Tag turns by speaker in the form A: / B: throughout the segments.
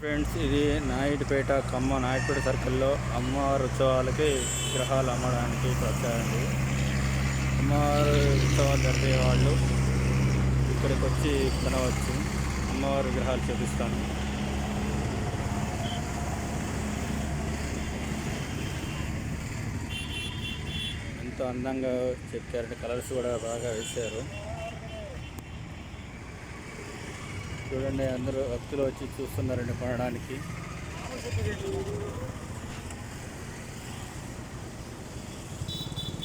A: Friends ఇది నాయుడుపేట ఖమ్మం నాయుడుపేట సర్కిల్లో అమ్మవారి ఉత్సవాలకి విగ్రహాలు అమ్మడానికి ఇక్కడ వచ్చారండి అమ్మవారి ఉత్సవాలు జరిపే వాళ్ళు ఇక్కడికి వచ్చి కొనవచ్చు. అమ్మవారి విగ్రహాలు చూపిస్తాను. ఎంతో అందంగా చెక్కారంటే కలర్స్ కూడా బాగా వేశారు. చూడండి అందరూ భక్తులు వచ్చి చూస్తున్నారండి కొనడానికి.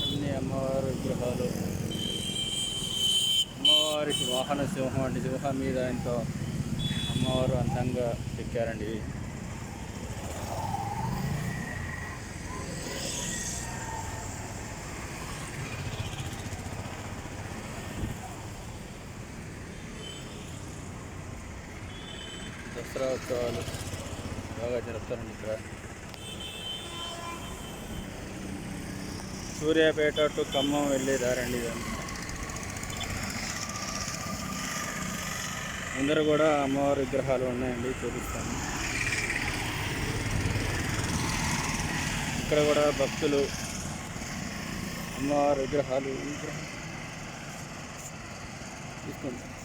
A: అన్ని అమ్మవారి విగ్రహాలు. అమ్మవారికి వాహన సింహం అండి. సింహం మీద ఎంతో అమ్మవారు అందంగా ఎక్కారండి. దసరా బాగా జరుపుతారండి ఇక్కడ. సూర్యాపేట టు ఖమ్మం వెళ్ళే దారండి ఇదంతా ముందర కూడా అమ్మవారి విగ్రహాలు ఉన్నాయండి చూపిస్తాను. ఇక్కడ కూడా భక్తులు అమ్మవారి విగ్రహాలు తీసుకుంటారు.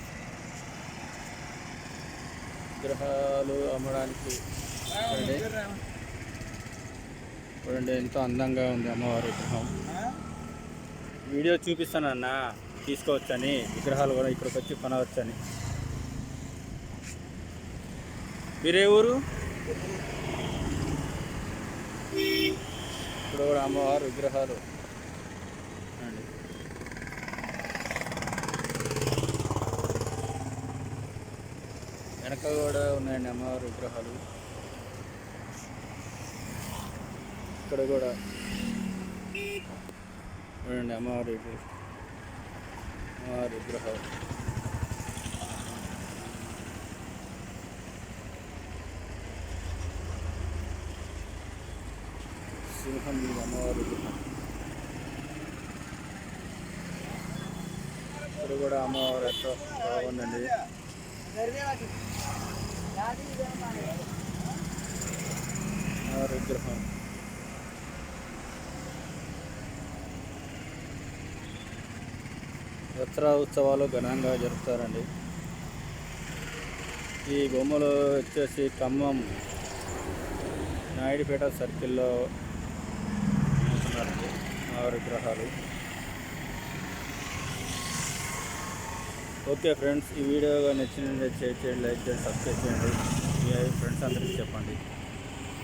A: విగ్రహాలు అమ్మడానికి చూడండి. ఎంతో అందంగా ఉంది అమ్మవారి విగ్రహం. వీడియో చూపిస్తాను అన్న తీసుకోవచ్చని. విగ్రహాలు కూడా ఇక్కడికి వచ్చి కొనవచ్చని. మీరే ఊరు? ఇక్కడ కూడా అమ్మవారు విగ్రహాలు. అండి వెనక కూడా ఉన్నాయండి అమ్మవారి విగ్రహాలు. ఇక్కడ కూడా చూడండి అమ్మవారి అమ్మవారి విగ్రహాలు. సింహం మీద అమ్మవారి విగ్రహం ఇక్కడ కూడా అమ్మవారి ఎంతో బాగుందండి విగ్రహం దసరా ఉత్సవాలు ఘనంగా జరుపుతారండి. ఈ బొమ్మలు వచ్చేసి ఖమ్మం నాయుడుపేట సర్కిల్లో అమ్ముతున్నారండి ఆరు విగ్రహాలు ఓకే ఫ్రెండ్స్ ఈ వీడియో నచ్చినట్లయితే షేర్ చేయండి లైక్ చేయండి సబ్స్క్రైబ్ చేయండి. మీ ఫ్రెండ్స్ అందరికీ చెప్పండి.